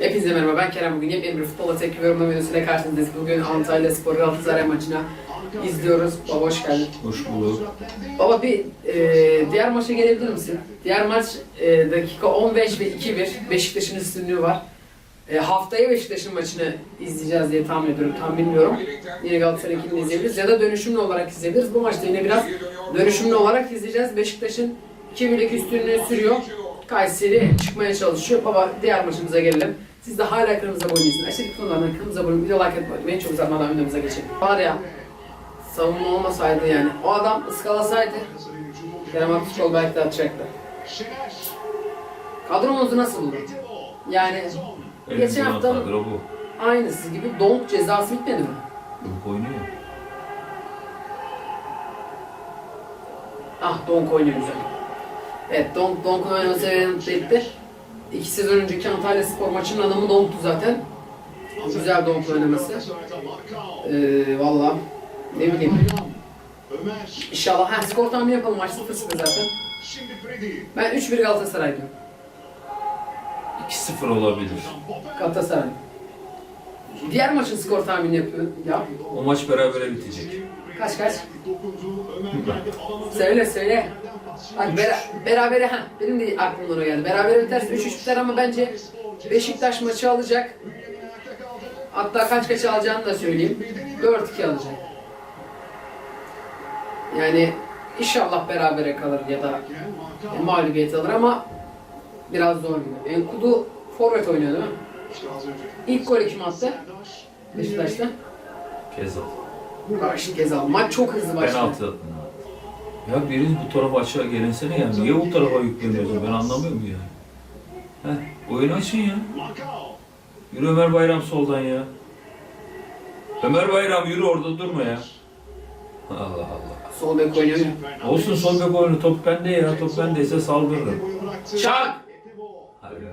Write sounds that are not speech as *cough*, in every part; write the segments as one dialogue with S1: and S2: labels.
S1: Hepinize merhaba ben Kerem bugün yepyeni bir futbola tepki ve yorumlama videosuyla karşınızdayız. Bugün Antalya Spor Galatasaray maçına izliyoruz. Baba hoş geldin.
S2: Hoş bulduk.
S1: Baba bir e, diğer maça gelebilir misin? Diğer maç e, dakika 15 ve 2-1 Beşiktaş'ın üstünlüğü var. E, haftaya Beşiktaş'ın maçını izleyeceğiz diye tahmin ediyorum. Tam bilmiyorum. Yine Galatasaray ekibini izleyebiliriz ya da dönüşümlü olarak izleyebiliriz. Bu maçta yine biraz dönüşümlü olarak izleyeceğiz. Beşiktaş'ın 2-1'lik üstünlüğü sürüyor. Kayseri çıkmaya çalışıyor. Baba diğer maçımıza gelelim. Siz de hala kırmızı abone değilsiniz. Aşağıdaki konulardan kırmızı abone video like atmayı beni çok uzatmadan önümüze geçelim. Var ya savunma olmasaydı yani. O adam ıskalasaydı Kerem Aktürkoğlu belki de atacaktı. Kadromuzu nasıl buldun? Yani geçen
S2: Elimizden
S1: hafta
S2: kadro bu.
S1: aynısı gibi donk cezası bitmedi mi?
S2: Çabuk oynuyor.
S1: Ah Donk oynuyor güzel. Evet Donk, Donk'un oynaması etti. İki sezon önceki Antalya Spor maçının adamı Donk'tu zaten. Güzel Donk oynaması. Ee, Valla ne bileyim. İnşallah. Ha skor tahmini yapalım maç 0-0 zaten. Ben 3-1 Galatasaray diyorum.
S2: 2-0 olabilir.
S1: Galatasaray. Diğer maçın skor tahmini yapıyor. Ya
S2: O maç berabere bitecek.
S1: kaç kaç? Söyle söyle. Bak bera, berabere ha benim de aklımdan o geldi. Berabere biterse 3-3 biter ama bence Beşiktaş maçı alacak. Hatta kaç kaç alacağını da söyleyeyim. 4-2 alacak. Yani inşallah berabere kalır ya da mağlubiyet alır ama biraz zor gibi. Enkudu forvet oynuyor değil mi? İlk golü kim attı? Beşiktaş'ta.
S2: Kez al.
S1: Karşı Gezal. Maç çok hızlı başladı.
S2: Penaltı attın ha. Ya biriniz bu tarafa aşağı gelinsene ya. Niye bu tarafa yükleniyorsun? Ben anlamıyorum yani. Heh, oyunu açın ya. Yürü Ömer Bayram soldan ya. Ömer Bayram yürü orada durma ya. Allah Allah.
S1: Sol bek oynuyor.
S2: Olsun sol bek oyunu top bende ya. Top bendeyse saldırırım.
S1: Çak!
S2: Hadi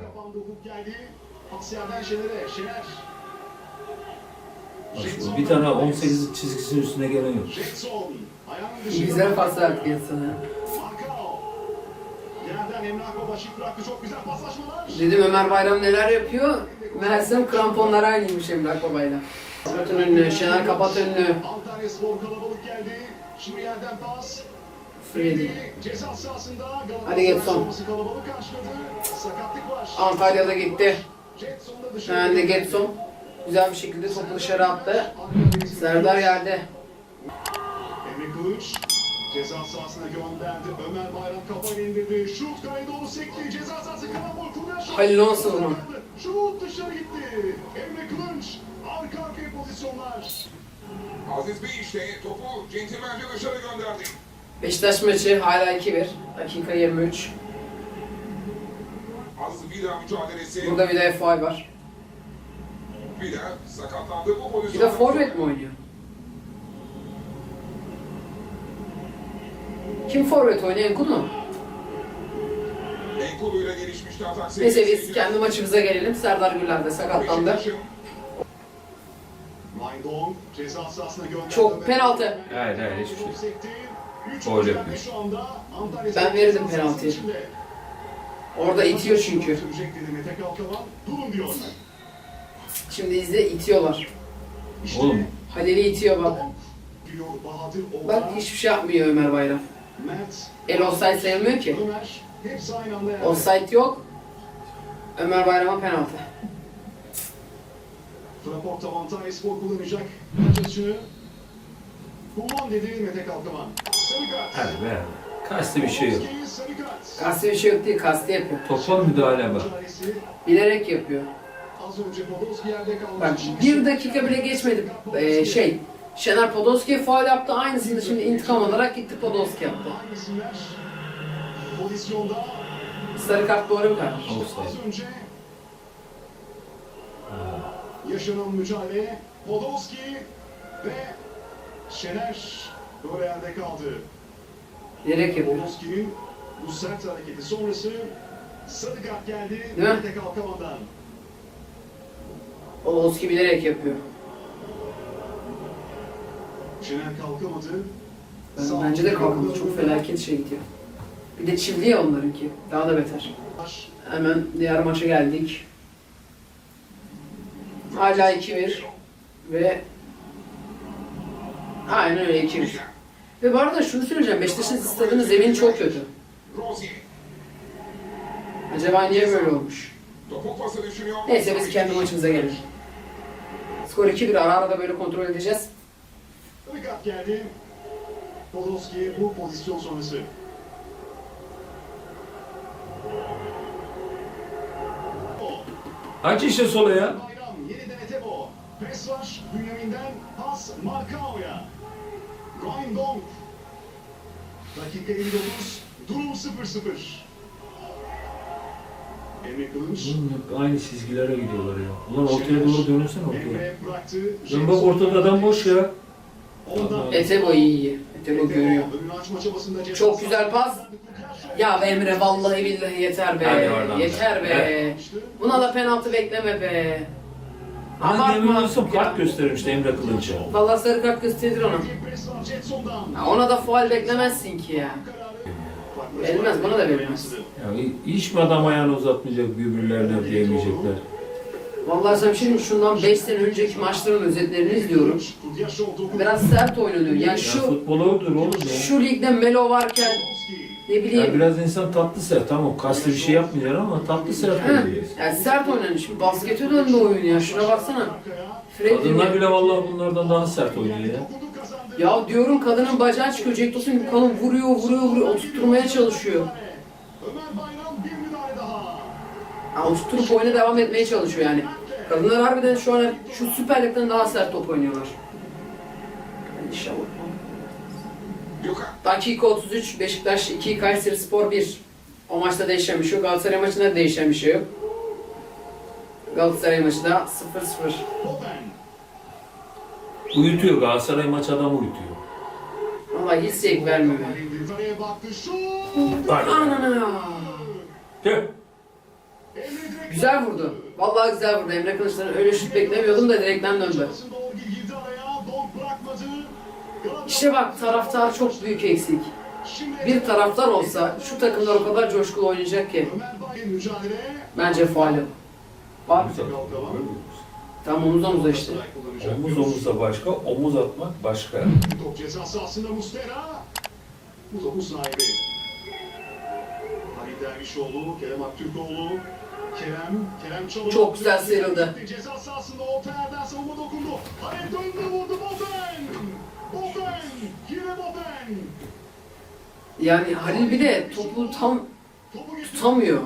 S2: şimdi Bir tane 18 çizgisinin üstüne gelen yok.
S1: Güzel pas verdik insana. Dedim Ömer Bayram neler yapıyor? Meğersem kramponlar aynıymış Emrah Baba'yla. Kapatın önünü, Şener kapat önünü.
S3: Antalya Spor kalabalık geldi. Şimdi yerden pas.
S1: Freddy.
S3: Ceza sahasında
S1: Hadi Getson. Antalya'da gitti. Hemen de Getson. Güzel bir şekilde topu dışarı attı. Serdar geldi.
S3: Emre Kılıç ceza sahasına gönderdi. Ömer Bayram kafayla indirdi. Şut kaydı onu sekti. Ceza sahası karambol kurnar.
S1: Halil nasıl bunu?
S3: Şut dışarı gitti. Emre Kılıç arka arkaya pozisyonlar.
S4: Aziz Bey işte topu centilmence dışarı gönderdi.
S1: Beşiktaş maçı hala 2-1. Dakika 23.
S4: Aziz Vida mücadelesi.
S1: Burada bir de faul var.
S4: Vida sakatlandı bu
S1: Bir
S4: pozisyonda.
S1: de forvet mi oynuyor? Kim forvet oynuyor? Enkudu mu?
S4: Enkudu'yla gelişmişti atak
S1: Neyse biz kendi maçımıza gelelim. Serdar Gürler de sakatlandı. Çok penaltı.
S2: Hayır hayır hiçbir şey. Gol
S3: Antalya
S1: Ben verirdim penaltıyı. Orada itiyor çünkü.
S3: Durun diyor.
S1: Şimdi izle itiyorlar.
S3: İşte
S2: Oğlum
S1: Halil'i itiyor bak.
S3: Diyor Bahadır Oğlan,
S1: Bak hiçbir şey yapmıyor Ömer Bayram.
S3: Mert,
S1: El offside sayılmıyor ki.
S3: Ömer hepsi aynı anda yerde.
S1: Offside yok. Ömer Bayram'a penaltı.
S3: Fraport Antalya Spor kullanacak. Kullan dedi Mete. Sarı kart.
S2: hadi be. Kastı bir şey yok.
S3: Sarı kart.
S1: Kasti bir şey yok değil, kasti yapıyor.
S2: Topa müdahale bak.
S3: Mücadelesi.
S1: Bilerek yapıyor. Bak bir dakika bile geçmedi. Ee, şey, Şener Podolski'ye faul yaptı. Aynısını şimdi intikam olarak gitti Podolski yaptı. Sarı kart doğru mu
S3: önce yaşanan mücadele Podolski ve Şener böyle yerde kaldı.
S1: Bilerek yapıyor.
S3: Podolski'nin bu sert hareketi sonrası sarı kart geldi.
S1: Değil mi?
S3: Kalkavan'dan.
S1: Podolski bilerek yapıyor.
S3: Şener kalkamadı.
S1: Ben, bence de
S3: olun.
S1: kalkmadı. Çok felaket şey gidiyor. Bir de çivli ya onlarınki. Daha da beter. Hemen diğer maça geldik. Hala 2-1 ve aynen öyle 2-1. Ve bu arada şunu söyleyeceğim. Beşiktaş'ın stadının zemini çok kötü. Acaba niye böyle olmuş? Neyse biz kendi maçımıza gelelim. Skor 2-1 ara ara da böyle kontrol edeceğiz.
S3: Kart geldi. Podolski bu pozisyon sonrası.
S2: Aç işte sola ya.
S3: Bayram yeniden Etebo. Pes var Bünyamin'den pas Markao'ya. Ryan Donk. Dakika 59. Durum 0-0.
S2: Oğlum hep aynı çizgilere gidiyorlar ya. Ulan ortaya doğru dönülsene ortaya. Dön bak ortada adam boş ya.
S1: Etebo iyi iyi. Etebo görüyor. Çok güzel pas. Ya be Emre vallahi billahi yeter be.
S2: Hadi oradan be.
S1: Yeter be. Buna da penaltı bekleme be.
S2: Ama demin olsam kart göstermişti Emre Kılınç'a.
S1: Vallahi sarı kart gösterir ona. Ya ona da faul beklemezsin ki ya. Verilmez, bana da verilmez.
S2: Ya hiç mi adam ayağını uzatmayacak birbirlerine diyemeyecekler.
S1: Vallahi mi? Şundan 5 sene önceki maçların özetlerini izliyorum. Biraz sert oynanıyor. Yani
S2: Ya
S1: şu
S2: futbol odur oğlum ya.
S1: şu ligde Melo varken ne
S2: Ya
S1: bileyim
S2: biraz insan tatlı sert tamam kastı bir şey yapmayacaksın ama tatlı sert
S1: Heh,
S2: oynuyor.
S1: yani sert oynanıyor. Şimdi baskete döndü oyun ya. Şuna baksana. Freddy
S2: Kadınlar bile vallahi bunlardan daha sert oynuyor ya.
S1: Ya diyorum kadının bacağı çıkıyor. Tosun gibi kadın vuruyor, vuruyor, vuruyor. Oturtturmaya çalışıyor.
S3: Ömer Bayram bir müdahale daha.
S1: Ya oturtturup oyuna devam etmeye çalışıyor yani. Kadınlar harbiden şu an şu Süper Lig'den daha sert top oynuyorlar. İnşallah.
S4: Gökhan.
S1: Dakika 33 Beşiktaş 2 Kayseri Spor 1. O maçta değişen bir şey yok. Galatasaray maçında da değişen şey yok. Galatasaray maçı da 0-0.
S2: Uyutuyor Galatasaray maç adamı uyutuyor.
S1: Vallahi hiç zevk vermiyor.
S3: kaleye baktı. Şut.
S1: Anana.
S2: Tüh.
S1: Güzel vurdu. Vallahi güzel vurdu. Emre Kılıçdaroğlu öyle şut beklemiyordum da direkten döndü. İşte bak taraftar çok büyük eksik. Bir taraftar olsa şu takımlar o kadar coşkulu oynayacak ki. Bence faal yok. Var. Tam omuz omuza işte.
S2: Omuz omuza başka, omuz atmak başka.
S3: Top ceza sahasında Mustera. Bu topun sahibi. Halil Dervişoğlu, Kerem Aktürkoğlu. Kerem, Kerem Çalık.
S1: Çok güzel sıyrıldı.
S3: Ceza sahasında orta yerden savunma dokundu. Halil döndü vurdu Bofen. Bofen. Yine Bofen.
S1: Yani Halil bir de topu tam
S3: Topu.
S1: Tutamıyor.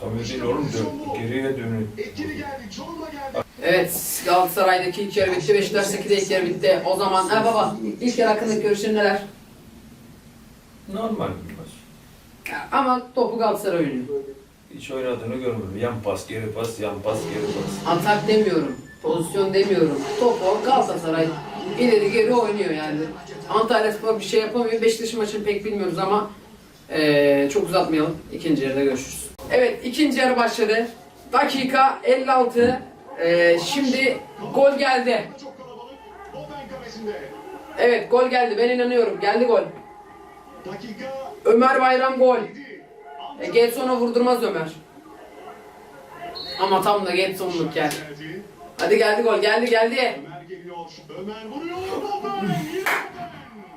S2: Tam değil oğlum dön. Geriye dönün.
S3: Etkili geldi. Çalımla geldi.
S1: Evet, Galatasaray'daki ilk yarı bitti, Beşiktaş'taki de ilk yarı bitti. O zaman, ha baba, ilk yarı hakkındaki görüşlerin neler?
S2: Normal bir maç.
S1: Ya, Ama topu Galatasaray oynuyor.
S2: Hiç oynadığını görmedim. Yan pas, geri pas, yan pas, geri pas.
S1: Atak demiyorum, pozisyon demiyorum. Topu Galatasaray ileri geri oynuyor yani. Antalya Spor bir şey yapamıyor. Beşiktaş maçını pek bilmiyoruz ama eee, çok uzatmayalım. İkinci yarıda görüşürüz. Evet, ikinci yarı başladı. Dakika 56. Eee, şimdi gol geldi. Evet, gol geldi. Ben inanıyorum. Geldi gol. Ömer Bayram gol.
S3: 7.
S1: E, Getson'a vurdurmaz Ömer. Ama tam da Getson'luk.
S3: Geldi.
S1: Hadi geldi gol, geldi geldi.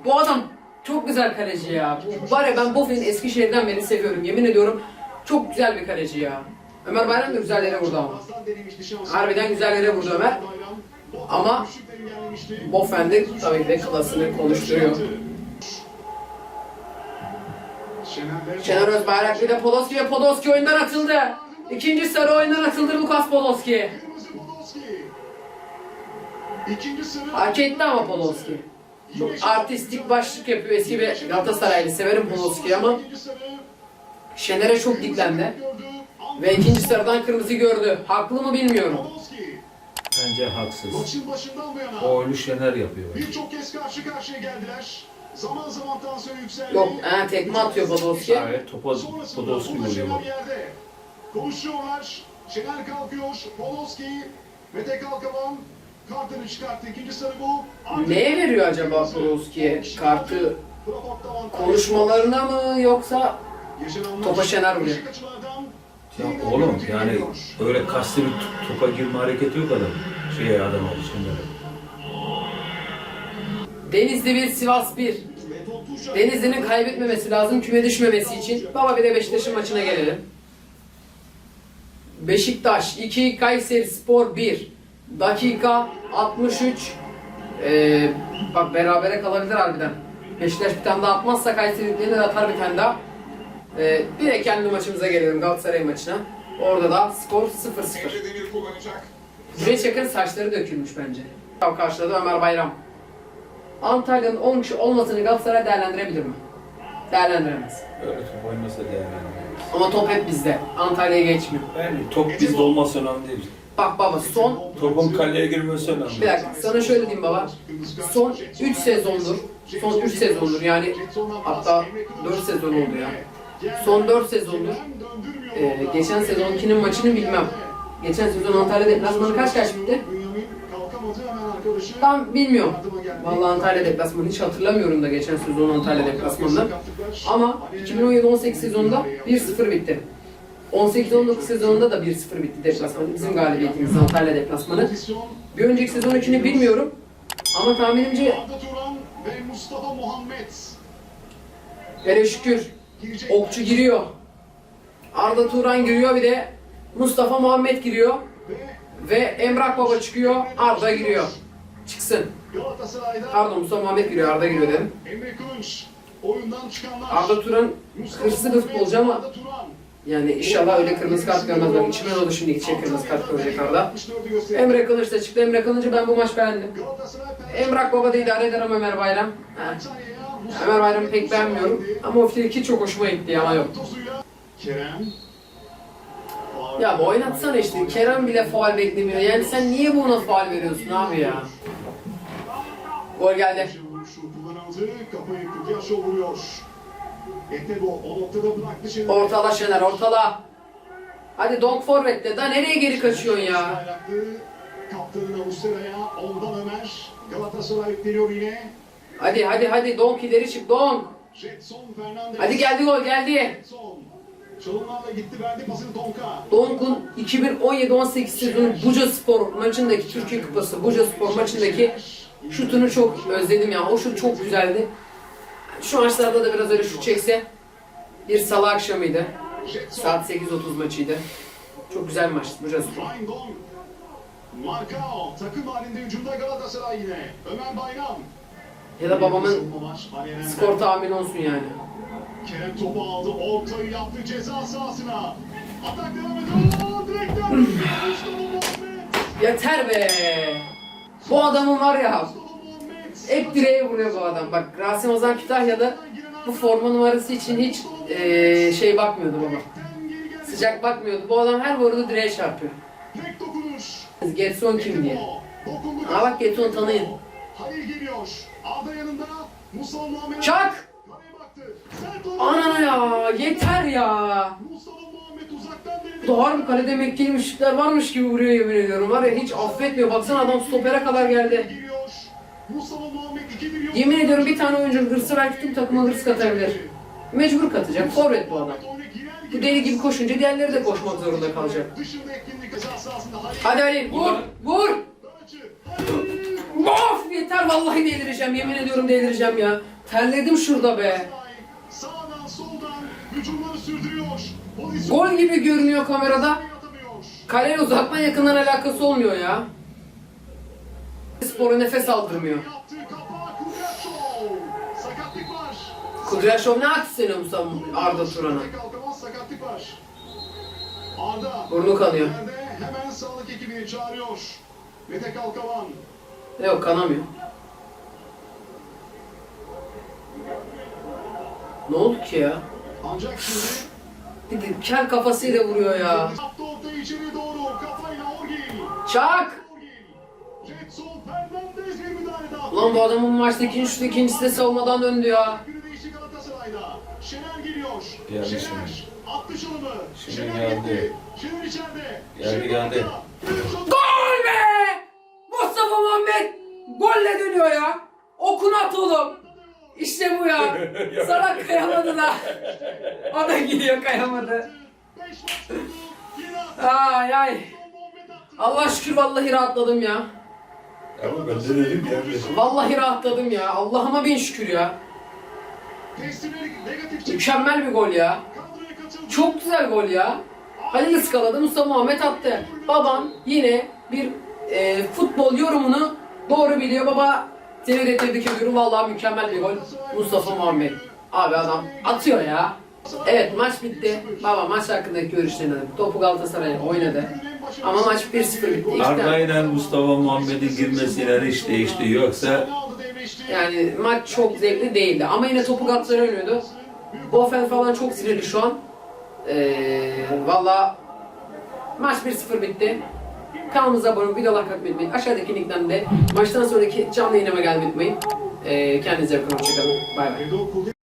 S1: Bu adam çok güzel kaleci ya. Bu, var ya ben Bofen'i Eskişehir'den beri seviyorum. Yemin ediyorum çok güzel bir kaleci ya. Ömer Bayram da güzel yere vurdu ama. Harbiden güzel yere vurdu Ömer. Ama
S3: düşükle engellemişti.
S1: Bofen de tabii ki de klasını konuşturuyor.
S3: Şener,
S1: Özbayrak bir de Podolski ve Podolski oyundan atıldı. İkinci sarı oyundan atıldı Lukas Podolski. Hak etti ama Podolski. Çok artistik başlık yapıyor eski bir Galatasaraylı. Severim Podolski'yi ama. Şener'e çok diklendi. Ve ikinci sarıdan kırmızı gördü. Haklı mı bilmiyorum.
S2: Bence haksız.
S3: Maçın başından bu yana.
S2: O Şener yapıyor.
S3: Birçok kez karşı karşıya geldiler. Zaman zaman tansiyon yükseldi.
S1: Yok, he, tekme atıyor Podolski.
S2: Evet, topa
S3: Sonrasında
S2: Podolski vuruyor.
S3: Şener yerde. Konuşuyorlar. Şener kalkıyor. Podolski. Mete Kalkavan. Kartını çıkarttı. İkinci sarı bu. Artık-
S1: Neye veriyor acaba Podolski'ye kartı? Konuşmalarına mı yoksa Topa Şener vuruyor.
S2: Ya oğlum yani öyle kaslı bir topa girme hareketi yok adam. Şey adama şimdi.
S1: Denizli 1, Sivas 1. Denizli'nin kaybetmemesi lazım küme düşmemesi için. Baba bir de Beşiktaş'ın maçına gelelim. Beşiktaş 2, Kayseri Spor 1. Dakika 63. Ee, bak berabere kalabilir harbiden. Beşiktaş bir tane daha atmazsa Kayseri de atar bir tane daha. Ee, bir de kendi maçımıza gelelim Galatasaray maçına. Orada da skor 0-0.
S4: Emre Demir kullanacak.
S1: Cüneyt Çakır'ın saçları dökülmüş bence. Karşıladı Ömer Bayram. Antalya'nın 10 kişi olmasını Galatasaray değerlendirebilir mi? Değerlendiremez.
S2: Öyle top oynasa değerlendiririz.
S1: Ama top hep bizde. Antalya'ya geçmiyor.
S2: Yani top bizde olması önemli değil.
S1: Bak baba son
S2: Topun kaleye girmesi önemli.
S1: bir dakika sana şöyle diyeyim baba. Son 3 sezondur. Son 3 sezondur yani hatta 4 sezon oldu ya. Son 4 sezondur. Ee, geçen sezonkinin maçını bilmem. Geçen sezon Antalya deplasmanı kaç kaç bitti? Tam bilmiyorum. Vallahi Antalya deplasmanı hiç hatırlamıyorum da geçen sezon Antalya deplasmanını. Ama 2017-18 sezonunda 1-0 bitti. 18-19 sezonunda da 1-0 bitti deplasman. Bizim galibiyetimiz Antalya deplasmanı. Bir önceki sezonukini bilmiyorum. Ama tahminimce
S3: Arda Turan ve Mustafa Muhammed
S1: hele şükür
S3: girecek.
S1: Okçu giriyor. Arda Turan giriyor bir de Mustafa Muhammed giriyor.
S3: Ve
S1: Ve Emrah Baba çıkıyor. Arda giriyor. Çıksın. Pardon Mustafa Muhammed giriyor. Arda giriyor dedim. Arda Turan hırslı bir futbolcu ama yani inşallah öyle kırmızı kart görmez. Bak içime oldu şimdi gidecek kırmızı kart görecek Arda.
S3: 64'ü gösteriyor.
S1: Emre Kılıç da çıktı. Emre Kılıç'ı ben bu maç beğendim. Emrah Baba da idare eder ama Ömer Bayram. Ha. Ömer Bayram'ı pek beğenmiyorum. Ama o friki çok hoşuma gitti ya ama yok.
S3: Kerem.
S1: Ya bu oynatsana işte. Kerem bile faal beklemiyor. Yani sen niye buna faal veriyorsun abi ya? Gol geldi. Ortala Şener ortala. Hadi Donk Forvet'te. Daha nereye geri kaçıyorsun ya?
S3: Bayraklı. Kaptanın Avusturya'ya. Ondan Ömer. Galatasaray yükleniyor yine.
S1: Hadi hadi hadi Donk ileri çık
S3: Fernandez.
S1: Hadi geldi gol geldi.
S3: Çalımlarla gitti verdi pasını Donka.
S1: Donk'un 2017-18 sezonu Buca Spor maçındaki Türkiye Kupası Buca Spor maçındaki şutunu çok özledim ya. O şut çok güzeldi. Şu maçlarda da biraz öyle şut çekse bir salı akşamıydı. Saat 8.30 maçıydı. Çok güzel maçtı Buca Spor.
S3: Marcao takım halinde hücumda Galatasaray yine. Ömer Bayram.
S1: Ya da babamın skor tahmini olsun yani.
S3: Kerem topu aldı. Ortayı yaptı ceza sahasına. Atak devam ediyor. Direkten.
S1: Yeter be! Bu adamın var ya hep direğe vuruyor bu adam. Bak Rasim Ozan Kütahya'da bu forma numarası için hiç eee, şey bakmıyordu baba. Sıcak bakmıyordu. Bu adam her vurduğu direğe çarpıyor. Getson kim diye. Aa bak Getson tanıyın.
S3: Halil geliyor.
S1: Çak! Anana ya yeter ya.
S3: Denedi.
S1: Doğar mı kalede mekkeli müşrikler varmış gibi vuruyor yemin ediyorum. Var ya hiç affetmiyor. Baksana adam stopere kadar geldi.
S3: Geliyor. Mustafa Muhammed 2-1 yok.
S1: Yemin ediyorum bir tane oyuncu hırsı belki tüm takıma hırs katabilir. Mecbur katacak. Forvet bu adam. Bu deli gibi koşunca diğerleri de koşmak zorunda kalacak. Hadi Ali vur vur. Of yeter vallahi delireceğim yemin ediyorum delireceğim ya. Terledim şurada be.
S3: Sağdan soldan hücumları sürdürüyor.
S1: Gol gibi görünüyor kamerada. Kaleyle uzaktan yakından alakası olmuyor ya. Sporu nefes aldırmıyor.
S3: Yaptığı kafa Kudraşov. Sakatlık var.
S1: Kudryashov ne attı seni Musa Arda Turan'a?
S3: Sakatlık var. Arda.
S1: Burnu kanıyor.
S3: Hemen sağlık ekibini çağırıyor. Mete Kalkavan.
S1: Yok kanamıyor. Ne oldu ki ya?
S3: Ancak şimdi
S1: Bir de kel kafasıyla vuruyor ya.
S3: İçeri doğru. Kafayla.
S1: Çak!
S3: Orgil. Jetson Fernandez bir müdahale daha.
S1: Ulan bu adamın maçta ikinci şut ikincisi de savunmadan döndü ya.
S3: Günü değişti Galatasaray'da. Şener geliyor.
S2: Geldi
S3: Şener
S2: şimdi.
S3: attı çalımı.
S2: Şimdi
S3: Şener
S2: geldi.
S3: gitti. Şener içeride.
S2: Geldi,
S3: Şener
S2: geldi.
S1: Gol! Mustafa Muhammed golle dönüyor ya. Okun at oğlum. İşte bu ya. *laughs* Sana kayamadı da. O da gidiyor kayamadı. Ay ay. Allah şükür vallahi rahatladım ya.
S2: Ama ben de dedim ya.
S1: Vallahi rahatladım ya. Allah'ıma bin şükür ya. Mükemmel bir gol ya. Çok güzel gol ya. Halil ıskaladı, Mustafa Muhammed attı. Babam yine bir e, futbol yorumunu doğru biliyor. Baba seni de tebrik ediyorum. Vallahi mükemmel bir gol. Mustafa Muhammed. Abi adam atıyor ya. Evet maç bitti. Baba maç hakkındaki görüşlerini alayım. Topu Galatasaray oynadı. Ama maç 1-0 bitti.
S2: Arda Mustafa Muhammed'in girmesiyle hiç değişti. Yoksa.
S1: Yani maç çok zevkli değildi. Ama yine topu Galatasaray oynuyordu. Bofen falan çok sinirli şu an. Ee, Valla maç 1-0 bitti. Kanalımıza abone olup videolar takip etmeyin. Aşağıdaki linkten de maçtan sonraki canlı yayınıma gelmeyi unutmayın. Ee, kendinize bakın. Hoşçakalın. Bay bay.